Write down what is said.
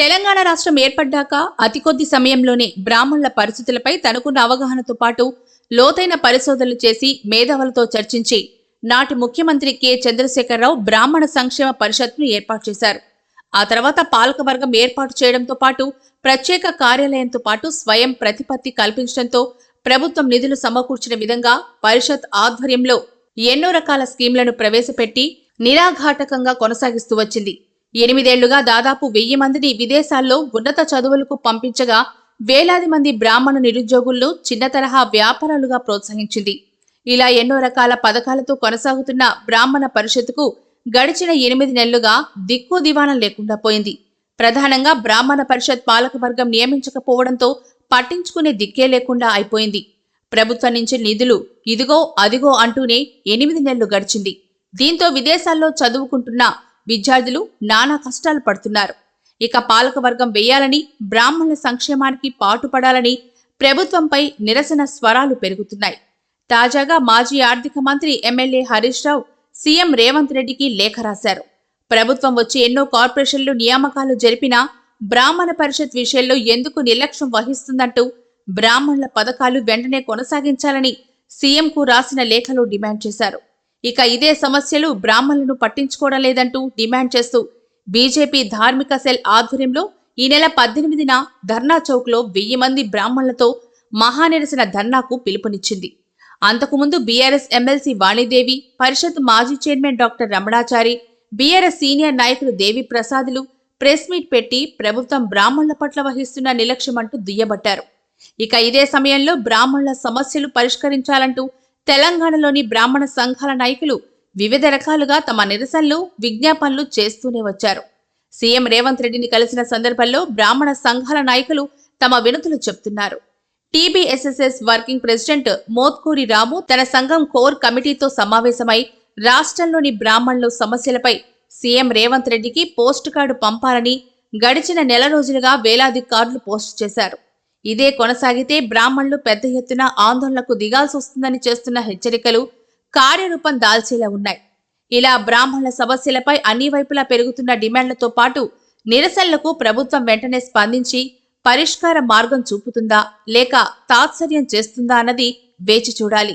Telangana రాష్ట్రం ఏర్పడ్డాక అతి కొద్ది సమయంలోనే బ్రాహ్మణుల పరిస్థితులపై తనకున్న అవగాహనతో పాటు లోతైన పరిశోధనలు చేసి మేధావులతో చర్చించి నాటి ముఖ్యమంత్రి కె. చంద్రశేఖరరావు బ్రాహ్మణ సంక్షేమ పరిషత్ను ఏర్పాటు చేశారు. ఆ తర్వాత పాలకవర్గం ఏర్పాటు చేయడంతో పాటు ప్రత్యేక కార్యాలయంతో పాటు స్వయం ప్రతిపత్తి కల్పించడంతో ప్రభుత్వం నిధులు సమకూర్చిన విధంగా పరిషత్ ఆధ్వర్యంలో ఎన్నో రకాల స్కీంలను ప్రవేశపెట్టి నిరాఘాటకంగా కొనసాగిస్తూ వచ్చింది. ఎనిమిదేళ్ళుగా దాదాపు వెయ్యి మందిని విదేశాల్లో ఉన్నత చదువులకు పంపించగా వేలాది మంది బ్రాహ్మణ నిరుద్యోగులను చిన్న తరహా వ్యాపారాలుగా ప్రోత్సహించింది. ఇలా ఎన్నో రకాల పథకాలతో కొనసాగుతున్న బ్రాహ్మణ పరిషత్కు గడిచిన ఎనిమిది నెలలుగా దిక్కు దివాణం లేకుండా పోయింది. ప్రధానంగా బ్రాహ్మణ పరిషత్ పాలకవర్గం నియమించకపోవడంతో పట్టించుకునే దిక్కే లేకుండా అయిపోయింది. ప్రభుత్వం నుంచి నిధులు ఇదిగో అదిగో అంటూనే ఎనిమిది నెలలు గడిచింది. దీంతో విదేశాల్లో చదువుకుంటున్న విద్యార్థులు నానా కష్టాలు పడుతున్నారు. ఇక పాలకవర్గం వేయాలని బ్రాహ్మణుల సంక్షేమానికి పాటుపడాలని ప్రభుత్వంపై నిరసన స్వరాలు పెరుగుతున్నాయి. తాజాగా మాజీ ఆర్థిక మంత్రి ఎమ్మెల్యే హరీష్ రావు సీఎం రేవంత్ రెడ్డికి లేఖ రాశారు. ప్రభుత్వం వచ్చి ఎన్నో కార్పొరేషన్లు నియామకాలు జరిపినా బ్రాహ్మణ పరిషత్ విషయంలో ఎందుకు నిర్లక్ష్యం వహిస్తుందంటూ బ్రాహ్మణుల పథకాలు వెంటనే కొనసాగించాలని సీఎంకు రాసిన లేఖలో డిమాండ్ చేశారు. ఇక ఇదే సమస్యలు బ్రాహ్మణులను పట్టించుకోవడం లేదంటూ డిమాండ్ చేస్తూ బీజేపీ ధార్మిక సెల్ ఆధ్వర్యంలో ఈ నెల పద్దెనిమిదిన ధర్నా చౌక్లో వెయ్యి మంది బ్రాహ్మణులతో మహానిరసన ధర్నాకు పిలుపునిచ్చింది. అంతకుముందు బీఆర్ఎస్ ఎమ్మెల్సీ వాణిదేవి పరిషత్ మాజీ chairman doctor Ramanachari BRS senior నాయకులు దేవి ప్రసాదులు ప్రెస్ మీట్ పెట్టి ప్రభుత్వం బ్రాహ్మణుల పట్ల వహిస్తున్న నిర్లక్ష్యం అంటూ దుయ్యబట్టారు. ఇక ఇదే సమయంలో బ్రాహ్మణుల సమస్యలు పరిష్కరించాలంటూ తెలంగాణలోని బ్రాహ్మణ సంఘాల నాయకులు వివిధ రకాలుగా తమ నిరసనలు విజ్ఞాపనలు చేస్తూనే వచ్చారు. సీఎం రేవంత్ రెడ్డిని కలిసిన సందర్భంలో బ్రాహ్మణ సంఘాల నాయకులు తమ వినతులు చెప్తున్నారు. TBSSS working president Mothkuri Ramu తన సంఘం కోర్ కమిటీతో సమావేశమై రాష్ట్రంలోని బ్రాహ్మణుల సమస్యలపై సీఎం రేవంత్ రెడ్డికి పోస్ట్ కార్డు పంపాలని గడిచిన నెల రోజులుగా వేలాది కార్డులు పోస్ట్ చేశారు. ఇదే కొనసాగితే బ్రాహ్మణులు పెద్ద ఎత్తున ఆందోళనకు దిగాల్సి వస్తుందని చేస్తున్న హెచ్చరికలు కార్యరూపం దాల్చేలా ఉన్నాయి. ఇలా బ్రాహ్మణుల సమస్యలపై అన్ని వైపులా పెరుగుతున్న డిమాండ్లతో పాటు నిరసనలకు ప్రభుత్వం వెంటనే స్పందించి పరిష్కార మార్గం చూపుతుందా లేక తాత్సర్యం చేస్తుందా అన్నది వేచి చూడాలి.